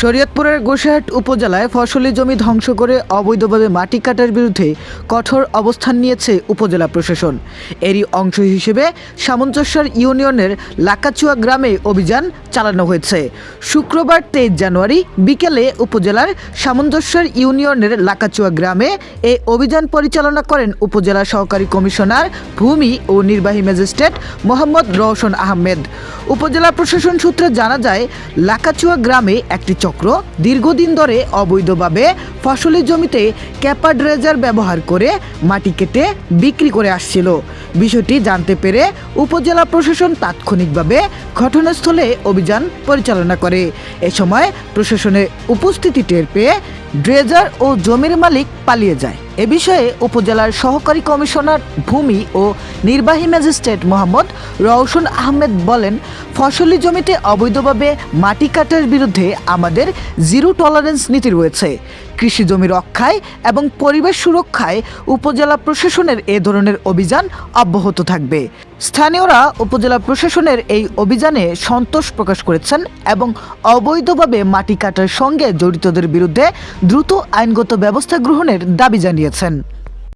শরীয়তপুরের গোসাহাট উপজেলায় ফসলি জমি ধ্বংস করে অবৈধভাবে মাটি কাটার বিরুদ্ধে কঠোর অবস্থান নিয়েছে উপজেলা প্রশাসন। এরই অংশ হিসেবে সামঞ্জস্যর ইউনিয়নের লাকাচুয়া গ্রামে অভিযান চালানো হয়েছে। শুক্রবার তেইশ জানুয়ারি বিকেলে উপজেলার সামঞ্জস্যর ইউনিয়নের লাকাচুয়া গ্রামে এই অভিযান পরিচালনা করেন উপজেলা সহকারী কমিশনার ভূমি ও নির্বাহী ম্যাজিস্ট্রেট মোহাম্মদ রওশন আহমেদ। উপজেলা প্রশাসন সূত্রে জানা যায়, লাকাচুয়া গ্রামে একটি চক্র দীর্ঘদিন ধরে অবৈধভাবে ফসলের জমিতে ক্যাপা ড্রেজার ব্যবহার করে মাটি কেটে বিক্রি করে আসছিল। বিষয়টি জানতে পেরে উপজেলা প্রশাসন তাৎক্ষণিকভাবে ঘটনাস্থলে অভিযান পরিচালনা করে। এ সময় প্রশাসনের উপস্থিতি টের পেয়ে ড্রেজার ও জমির মালিক পালিয়ে যায়। এ বিষয়ে উপজেলার সহকারী কমিশনার ভূমি ও নির্বাহী ম্যাজিস্ট্রেট মোহাম্মদ রওশন আহমেদ বলেন, ফসলি জমিতে অবৈধভাবে মাটি কাটার বিরুদ্ধে আমাদের জিরো টলারেন্স নীতি রয়েছে। কৃষি জমি রক্ষায় এবং পরিবেশ সুরক্ষায় উপজেলা প্রশাসনের এ ধরনের অভিযান অব্যাহত থাকবে। স্থানীয়রা উপজেলা প্রশাসনের এই অভিযানে সন্তোষ প্রকাশ করেছেন এবং অবৈধভাবে মাটি কাটার সঙ্গে জড়িতদের বিরুদ্ধে দ্রুত আইনগত ব্যবস্থা গ্রহণের দাবি জানিয়েছেন।